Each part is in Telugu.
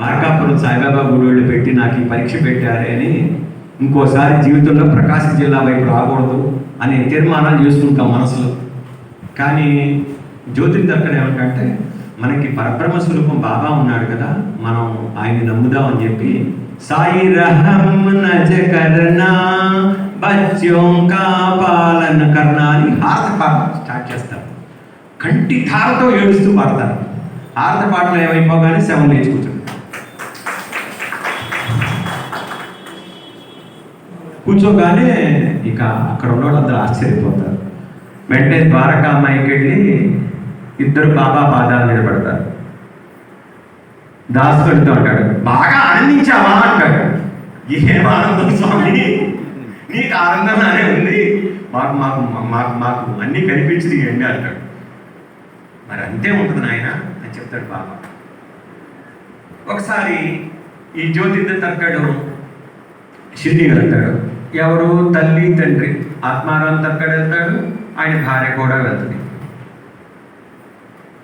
మార్కాపురం సాయిబాబా గుడిలో పెట్టి నాకు ఈ పరీక్ష పెట్టారే అని ఇంకోసారి జీవితంలో ప్రకాశం జిల్లా వైపు రాకూడదు అనే తీర్మానం చేసుకుంటాం మనసులో. కానీ జ్యోతిని దక్కన ఏమంటే మనకి పరబ్రహ్మ స్వరూపం బాబా ఉన్నాడు కదా మనం ఆయన్ని నమ్ముదాం అని చెప్పి సాయి రహం నజ కర్నా బచ్చోం కా పాలన కర్ణ అని హారత పాట స్టార్ట్ చేస్తారు. కంటి ధారతో ఏడుస్తూ పాడతారు. హారత పాటలు ఏమైపోగానే శవం లేచి కూర్చోగానే ఇక అక్కడ ఉన్న వాళ్ళందరూ ఆశ్చర్యపోతారు. వెంటనే ద్వారకా అమ్మాయికి వెళ్ళి ఇద్దరు బాబా పాదాల మీద పడతారు. దాసుకుంటూ ఉంటాడు బాగా ఆనందించావా? అంటాడు. ఏం ఆనందం స్వామి? నీకు ఆనందంగానే ఉంది. మాకు మాకు మాకు మాకు అన్నీ కనిపించింది అండి అంటాడు. మరి అంతే ఉంటుంది నాయన అని చెప్తాడు బాబా. ఒకసారి ఈ జ్యోతిర్ద తర్కడు షిరిడి వెళ్తాడు ఎవరు తల్లి తండ్రి ఆత్మారాం తక్కడ వెళ్తాడు ఆయన భార్య కూడా వెళ్తుంది.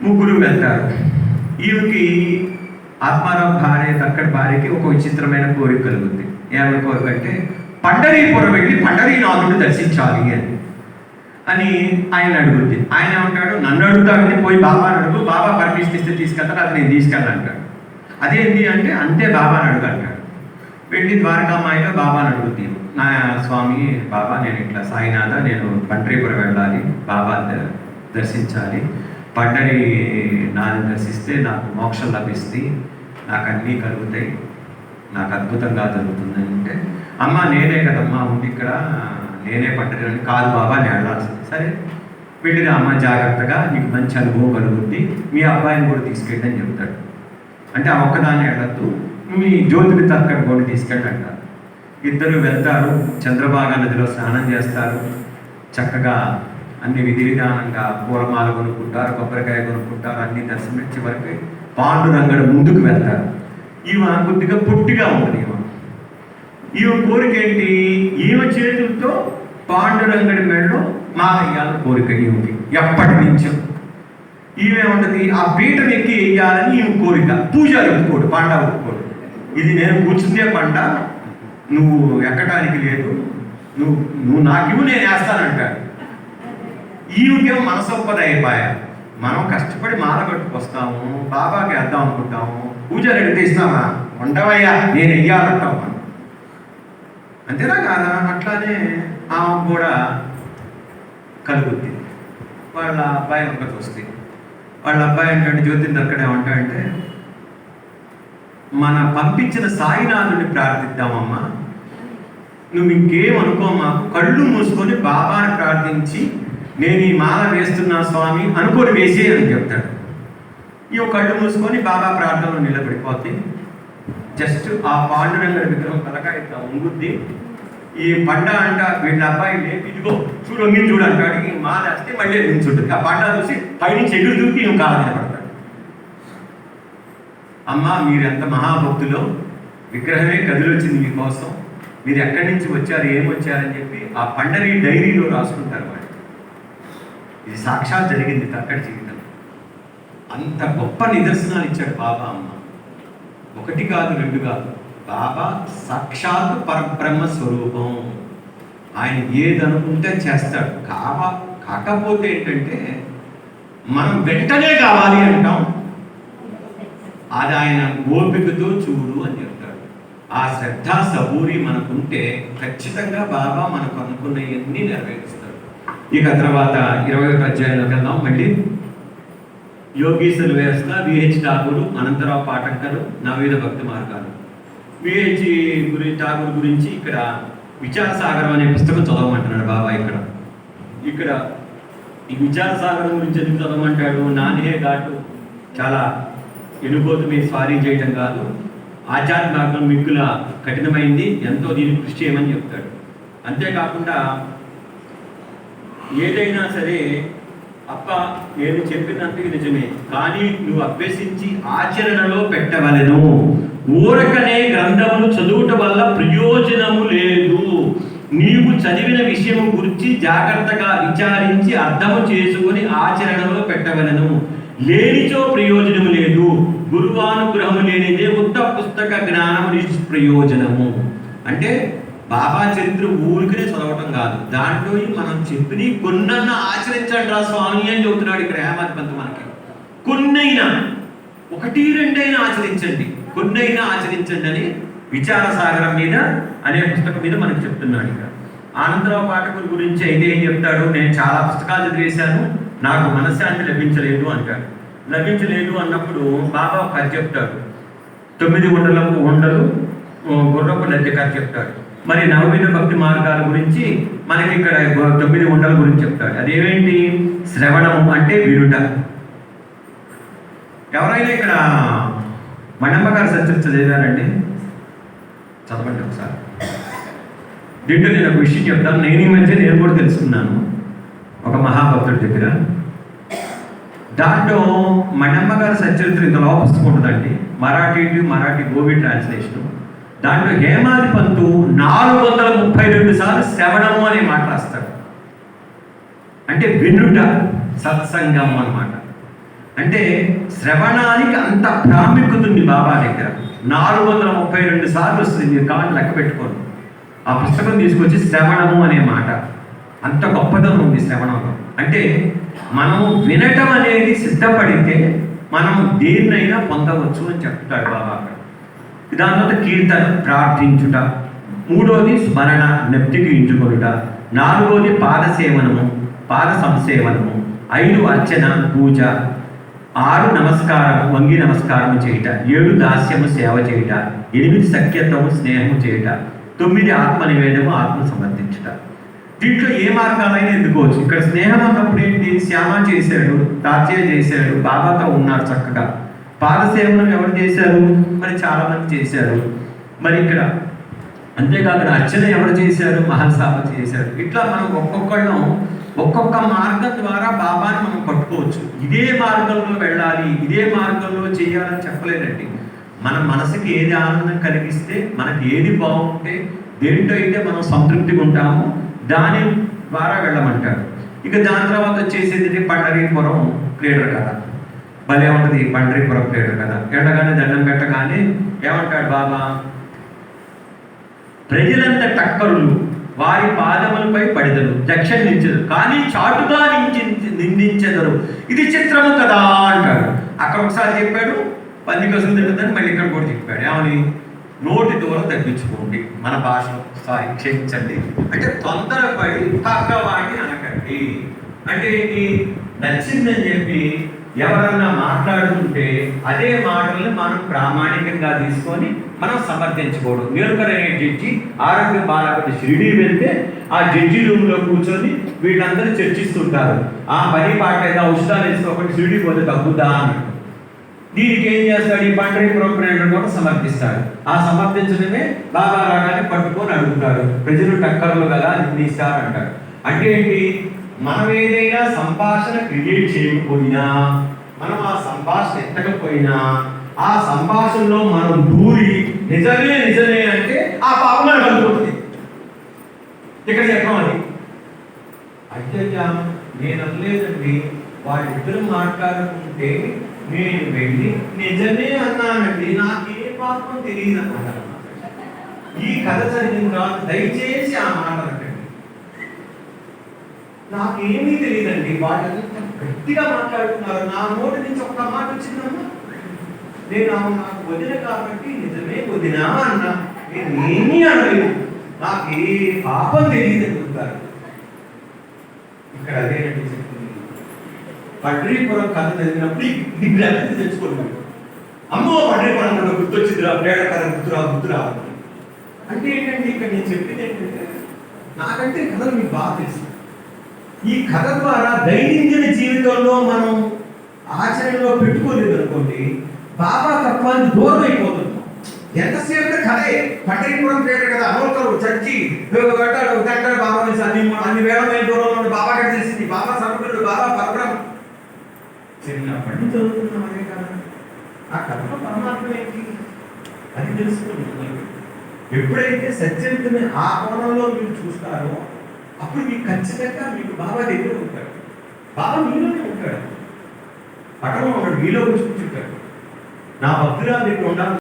ముగ్గురు వెళ్తారు. ఈమెకి ఆత్మారాం భార్య తక్కడి భార్యకి ఒక విచిత్రమైన కోరిక కలుగుతుంది ఏమైనా కోరిక అంటే పండరీపురం వెళ్ళి పండరీనాథుడు దర్శించాలి అని. అని ఆయన అడుగుద్ది. ఆయన ఏమంటాడు నన్ను అడుగుతాడని పోయి బాబా అడుగు. బాబా పర్మిషన్ ఇస్తే తీసుకెళ్తాడు అది నేను తీసుకెళ్ళాలంటాడు అదేంటి అంటే అంతే బాబాని అడుగు అంటాడు. వెళ్ళి ద్వారకామాయిలో బాబాని అడుగుద్ది నా స్వామి బాబా నేను ఇట్లా సాయినాథ నేను పండ్రీపురం వెళ్ళాలి. బాబా దర్శించాలి. పండరి నాని దర్శిస్తే నాకు మోక్షం లభిస్తుంది. నాకు అన్నీ కలుగుతాయి. నాకు అద్భుతంగా జరుగుతుంది అంటే అమ్మ నేనే కదమ్మా ఉంది ఇక్కడ నేనే పట్టని కాదు బాబా నేను వెళ్ళాల్సింది. సరే వెళ్ళిన అమ్మ జాగ్రత్తగా నీకు మంచి అనుభవం కలుగుద్ది. మీ అబ్బాయిని కూడా తీసుకెళ్ళి అని చెప్తాడు. అంటే ఆ ఒక్కదాన్ని వెళ్ళద్దు. మీ జ్యోతిని తక్కడ కూడా తీసుకెళ్ళి అంటారు ఇద్దరు వెళ్తారు చంద్రభాగ నదిలో స్నానం చేస్తారు. చక్కగా అన్ని విధి విధానంగా పూలమాల కొనుక్కుంటారు కొబ్బరికాయ కొనుక్కుంటారు అన్ని దర్శనమిచ్చి వరకు పాండురంగడు ముందుకు వెళ్తారు. ఈమె కొద్దిగా పొట్టిగా ఉంటుంది ఈమె ఈమె కోరిక ఏంటి? ఈమె చేతులతో పాండురంగడి మెడలో మాల వేయాలని కోరిక ఈమెకి ఎప్పటి నుంచో. ఈమె ఉంటుంది ఆ పీటను ఎక్కి వేయాలని ఈమె కోరిక. పూజారి ఒప్పుకోడు పాండ ఒప్పుకోడు. ఇది నేను కూర్చుందే పండ నువ్వు ఎక్కడానికి లేదు. నువ్వు నువ్వు నాకివ్వు నేను వేస్తానంటాడు ఈమెకేమో మనసొప్పది అయిపోయా. మనం కష్టపడి మాల కట్టుకొస్తాము బాబాకి వేద్దాం అనుకుంటాము. పూజలు అడిగితే ఇస్తామా ఉండవయ్యా నేను వెయ్యాలంటావు మనం. అంతేనా కాదా? అట్లానే ఆమె కూడా కలుగుద్ది. వాళ్ళ అబ్బాయి ఒక చూస్తే వాళ్ళ అబ్బాయి అంటే జ్యోతిని దక్కడే ఉంటాడంటే మన పంపించిన సాయినాథుని ప్రార్థిద్దామమ్మా. నువ్వు ఇంకేం అనుకో మాకు కళ్ళు మూసుకొని బాబాని ప్రార్థించి నేను ఈ మాల వేస్తున్నా స్వామి అనుకొని వేసే అని చెప్తాడు. ఈ కళ్ళు మూసుకొని బాబా ప్రార్థనలో నిలబడిపోతే జస్ట్ ఆ పాండురంగ విగ్రహం కలక ఇట్లా ఉంగుద్ది ఈ పండ అంట వీళ్ళ అబ్బాయి లేపి ఇదిగో చూడు మీరు చూడు ఈ మాల వేస్తే మళ్ళీ నిల్చుంటుంది ఆ పండ చూసి పైనుంచి ఎగురు దూకి ఇంకా కాలం నిలబడతాడు అమ్మ మీరెంత మహాభక్తులో? విగ్రహమే కదిలొచ్చింది మీకోసం. మీరు ఎక్కడి నుంచి వచ్చారు ఏం వచ్చారని చెప్పి ఆ పండరి డైరీలో రాసుకుంటారు వాళ్ళు. ఇది సాక్షాత్ జరిగింది తక్కడి జీవితం. అంత గొప్ప నిదర్శనాలు ఇచ్చాడు బాబా అమ్మ. ఒకటి కాదు రెండు కాదు. బాబా సాక్షాత్ పరబ్రహ్మ స్వరూపం. ఆయన ఏదనుకుంటే చేస్తాడు. కావా కాకపోతే ఏంటంటే మనం వెంటనే కావాలి అంటాం. అది ఆయన ఓపికతో చూడు అని చెప్తాడు. ఆ శ్రద్ధ సబూరి మనకుంటే ఖచ్చితంగా బాబా మనకు అనుకున్నవన్నీ నెరవేరుస్తాడు. ఇక తర్వాత ఇరవై ఒక అధ్యాయంలోకి వెళ్దాం. మళ్ళీ యోగీశ్వరు వ్యవస్థ విహెచ్ ఠాకూరు అనంతరావు పాఠక్కరు నవీన భక్తి మార్గాలు. విహెచ్ గురి ఠాకూర్ గురించి ఇక్కడ విచారసాగరం అనే పుస్తకం చదవమంటున్నాడు బాబా ఇక్కడ. ఇక్కడ ఈ విచారసాగరం గురించి ఎందుకు చదవమంటాడు? నాన్హే ఘాటు. చాలా ఎనుబోతు మీద స్వారీ చేయటం కాదు. ఆచార మార్గం మిక్కుల కఠినమైంది ఎంతో దీనికి కృషి చేయమని చెప్తాడు. అంతేకాకుండా ఏదైనా సరే అప్ప నేను చెప్పినందుకు నిజమే కానీ నువ్వు అభ్యసించి ఆచరణలో పెట్టవలెను. ఊరకనే గ్రంథములు చదువుట వల్ల ప్రయోజనము లేదు. నీవు చదివిన విషయం గురించి జాగ్రత్తగా విచారించి అర్థము చేసుకొని ఆచరణలో పెట్టవలను. లేనిచో ప్రయోజనము లేదు. గురువానుగ్రహము లేనిదే ఉత్త పుస్తక జ్ఞానం నిష్ప్రయోజనము అంటే బాబా చరిత్ర ఊరికనే చదవటం కాదు. దాంట్లో మనం చెప్పిన కొన్నన్న ఆచరించండి రా స్వామి అని చెబుతున్నాడు ఇక్కడ హేమాధిపంత్ మనకి. కొన్నైనా ఒకటి రెండైనా ఆచరించండి. కొన్నైనా ఆచరించండి అని విచార సాగరం మీద అనే పుస్తకం మీద మనకు చెప్తున్నాడు ఇక్కడ. ఆనందరావు పాఠకుల గురించి అయితే ఏం చెప్తాడు? నేను చాలా పుస్తకాలు చదివేశాను. నాకు మనశ్శాంతి లభించలేదు అంటాడు. లభించలేదు అన్నప్పుడు బాబా ఒక కథ చెప్తాడు. తొమ్మిది ఉండలకు ఉండలు గుర్రపు లద్దె కథ చెప్తాడు. మరి నవవిధ భక్తి మార్గాల గురించి మనకి ఇక్కడ తొమ్మిది ఉండల గురించి చెప్తాడు. అదేమేంటి శ్రవణము అంటే వినుట. ఎవరైనా ఇక్కడ మణమ్మ గారు సత్యం చదివారండి? చదవండి ఒకసారి. దీంట్లో నేను ఒక విషయం చెప్తాను. నేను ఈ మధ్య నేను కూడా తెలుసుకున్నాను. ఒక మహాభక్తుడి దగ్గర. దాంట్లో మణమ్మగారి సచరిత్ర ఇంతలో పుస్తకం మరాఠీ టు మరాఠీ గోబీ ట్రాన్స్లేషన్. దాంట్లో హేమాది పంతు నాలుగు వందల ముప్పై రెండు సార్లు శ్రవణము అనే మాట రాస్తారు. అంటే వినుట సత్సంగం అన్నమాట. అంటే శ్రవణానికి అంత ప్రాముఖ్యత ఉంది బాబా దగ్గర. నాలుగు వందల ముప్పై రెండు సార్లు వస్తుంది మీరు కావాలి లెక్క పెట్టుకోండి ఆ పుస్తకం తీసుకొచ్చి శ్రవణము అనే మాట. అంత గొప్పదనం ఉంది శ్రవణంలో అంటే మనం వినటం అనేది సిద్ధపడితే మనం దేన్నైనా పొందవచ్చు అని చెప్తాడు బాబా అక్కడ. దాని తర్వాత కీర్తన ప్రార్థించుట మూడోది స్మరణ నెప్తికి ఇంచుకొనుట నాలుగోది పాదసేవనము పాద సంసేవనము ఐదు అర్చన పూజ ఆరు నమస్కారం వంగి నమస్కారం చేయుట ఏడు దాస్యము సేవ చేయుట ఎనిమిది సఖ్యత్వము స్నేహము చేయుట తొమ్మిది ఆత్మ నివేదము ఆత్మ సమర్థించుట. దీంట్లో ఏ మార్గాలైనా ఎందుకోవచ్చు ఇక్కడ స్నేహం అన్నప్పుడు ఏంటి? శ్యామ చేశాడు తాత్య చేశాడు బాబాతో ఉన్నారు చక్కగా. పాదసేవనం ఎవరు చేశారు? మరి చాలా మంది చేశారు. మరి ఇక్కడ అంతేకాకుండా అర్చన ఎవరు చేశారు? మహల్సాబ చేశారు. ఇట్లా మనం ఒక్కొక్కళ్ళం ఒక్కొక్క మార్గం ద్వారా బాబాని మనం పట్టుకోవచ్చు. ఇదే మార్గంలో వెళ్ళాలి ఇదే మార్గంలో చేయాలని చెప్పలేదండి. మన మనసుకి ఏది ఆనందం కలిగిస్తే మనకి ఏది బాగుంటే దేంట్లో అయితే మనం సంతృప్తిగా ఉంటామో దాని ద్వారా వెళ్ళమంటాడు. ఇక దాని తర్వాత వచ్చేసేది పండరీపురం క్రీడర్ కదా భలే ఉంటుంది పండరీపురం క్రీడర్ కదా వెళ్ళగానే దండం పెట్టగానే ఏమంటాడు బాబా? ప్రజలంత టక్కరులు వారి పాదములపై పడిదరు దక్షిణించరు కానీ చాటుగా నించి నిందించెదరు. ఇది చిత్రము కదా అంటాడు. అక్కడ ఒకసారి చెప్పాడు పంది కసులు తింటుందని మళ్ళీ ఇక్కడ కూడా చెప్పాడు. ఏమని? నోటి దూరం తగ్గించుకోండి మన భాషలో సారీ క్షమించండి. అంటే తొందరపడి పక్కవాడిని అనకండి. అంటే ఏంటి? నచ్చిందని చెప్పి ఎవరన్నా మాట్లాడుతుంటే అదే మాటల్ని మనం ప్రామాణికంగా తీసుకొని మనం సమర్థించుకోవడం. నేరుకర్ జడ్జి ఆరోగ్య బాలకుడి షిరిడి వెళ్తే ఆ జడ్జి రూమ్లో కూర్చొని వీళ్ళందరూ చర్చిస్తుంటారు. ఆ పని పాట ఏదో ఔషధాలు వేసుకోకుండా షిరిడి పోతే తగ్గుద్దా? అని. దీనికి ఏం చేస్తాడు? ఈ పండ్రి ప్రోగ్రామ్ కూడా సమర్పిస్తాడు ఆ సమర్పించడమే బాబా రాగానే పట్టుకొని అడుగుతాడు. ప్రజలు టక్కర్లు కదా నిందిస్తారు అంటాడు అంటే ఏంటి? మనం ఏదైనా సంభాషణ క్రియేట్ చేయకపోయినా మనం ఆ సంభాషణ ఎత్తకపోయినా ఆ సంభాషణలో మనం దూరి నిజమే నిజమే అంటే ఆ పాపం మనకు అనుకుంటుంది ఇక్కడ చెప్పమని అయ్యయ్యా నేను అనలేదండి. వాళ్ళిద్దరు మాట్లాడుకుంటే నేను వెళ్ళి నిజమే అన్నానండి. నాకే పాపం తెలియదు అన్నమాట. ఈ కథ జరిగిన తర్వాత దయచేసి ఆ మాట అనకండి. నాకేమీ తెలియదండి. వాళ్ళు గట్టిగా మాట్లాడుతున్నారు. నా నోటి నుంచి ఒక్క మాట వచ్చిందమ్మా. నేను ఆమె నాకు వదిన కాబట్టి నిజమే వదినా అన్నా. నేను ఏమీ అనలేదు. నాకు ఏ పాపం తెలియదు చెప్తారు ఇక్కడ అదేనండి పడ్రీపురం కథ చదివినప్పుడు ఈ గ్రంథం తెచ్చుకోండి అమ్మో పడ్రీపురం కథ గుర్తొచ్చిందిరా ప్రేడ కథ గుర్తురా గుర్తురా. అంటే ఏంటంటే ఇక్కడ నేను చెప్పింది ఏంటంటే నాకంటే కథలు మీకు బాగా తెలుసు. ఈ కథ ద్వారా దైనందిన జీవితంలో మనం ఆచరణలో పెట్టుకోలేదు అనుకోండి బాబా తత్వానికి దూరం అయిపోతుంది ఎంతసేపు కథే పట్టణపురం పేరు కదా అనవసరం చచ్చి గట్టాడు గంట బాబా నుంచి అన్ని అన్ని వేల మైల దూరంలో బాబా గడి తెలిసింది. బాబా సమగ్రుడు బాబా పరబ్రహ్మ చిన్నప్పటి చదువుతున్నాం అదే కదా ఆ కథలో పరమాత్మ ఏంటి అది తెలుసుకుంటున్నాం ఎప్పుడైతే సత్యయుక్తని ఆ కోణంలో మీరు చూస్తారో అప్పుడు మీకు ఖచ్చితంగా మీకు బాబా దగ్గర ఉంటాడు. బాబా మీలోనే ఉంటాడు. పట్టణంలో ఉన్నాడు మీలో కూర్చుంటాడు. నా భక్తురాలు ఇక్కడ ఉండాలి.